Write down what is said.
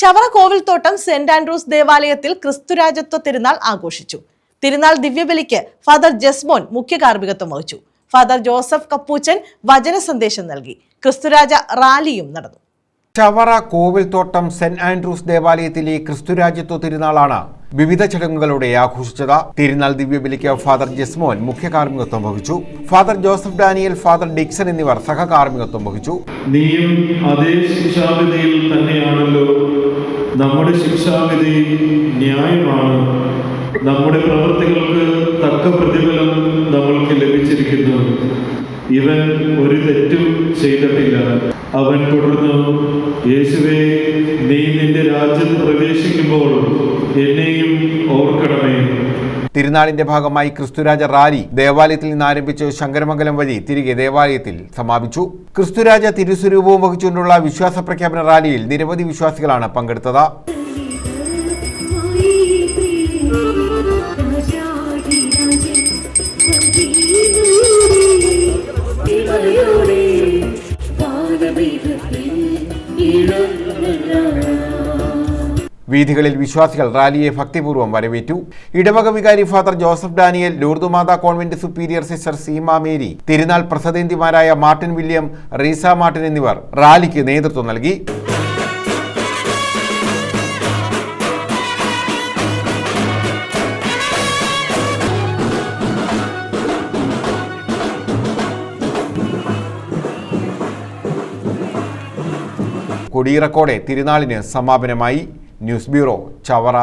Chavara Kovilthottam saint Andrews ദേവാലയത്തിൽ ക്രിസ്തുരാജത്വ തിരുനാൾ ആഘോഷിച്ചു. തിരുനാൾ ദിവ്യബലിക്ക് father Jasmon മുഖ്യ കാർമ്മികത്വം വഹിച്ചു. ഫാദർ ജോസഫ് കപ്പൂച്ചൻ വചന സന്ദേശം നൽകി. ക്രിസ്തുരാജ റാലിയും നടന്നു. ചവറ കോവിൽത്തോട്ടം സെന്റ് ആൻഡ്രൂസ് ദേവാലയത്തിലെ ക്രിസ്തുരാജ്യത്വ തിരുനാളാണ് വിവിധ ചടങ്ങുകളോടെ ആഘോഷിച്ചത്. തിരുനാൾ ദിവ്യബലിക്ക് ഫാദർ ജസ്മോൻ മുഖ്യ കാർമ്മികത്വം വഹിച്ചു. Father Joseph Daniel father Dixon എന്നിവർ സഹകാർമികത്വം വഹിച്ചു. നീയും അതേ ശിക്ഷാവിധിയിൽ തന്നെയാണല്ലോ നമ്മുടെ ശിക്ഷാവിധി ന്യായമാണ്. നമ്മുടെ പ്രവൃത്തികൾക്ക് തക്ക പ്രതിഫലം നമ്മൾക്ക് ലഭിച്ചിരിക്കുന്നു. ഇവൻ ഒരു തെറ്റും ചെയ്തിട്ടില്ല. അവൻ തുടർന്നു യേശുവെ നീ നിന്റെ രാജ്യത്ത് പ്രവേശിക്കുമ്പോൾ എന്നെയും ഓർക്കണമേ. തിരുനാളിന്റെ ഭാഗമായി ക്രിസ്തുരാജ റാലി ദേവാലയത്തിൽ നിന്ന് ആരംഭിച്ച് ശങ്കരമംഗലം വഴി തിരികെ ദേവാലയത്തിൽ സമാപിച്ചു. ക്രിസ്തുരാജ തിരുസ്വരൂപവും വഹിച്ചുകൊണ്ടുള്ള വിശ്വാസ പ്രഖ്യാപന റാലിയിൽ നിരവധി വിശ്വാസികളാണ് പങ്കെടുത്തത്. വീഥികളിൽ വിശ്വാസികൾ റാലിയെ ഭക്തിപൂർവം വരവേറ്റു. ഇടവക വികാരി father Joseph Daniel Lourdumatha convent superior sister Seema Mary തിരുനാൾ പ്രസദേന്തിമാരായ മാർട്ടിൻ വില്യം റീസ മാർട്ടിൻ എന്നിവർ റാലിക്ക് നേതൃത്വം നൽകി. കൊടിയിറക്കോടെ തിരുനാളിന് സമാപനമായി. News bureau Chavara.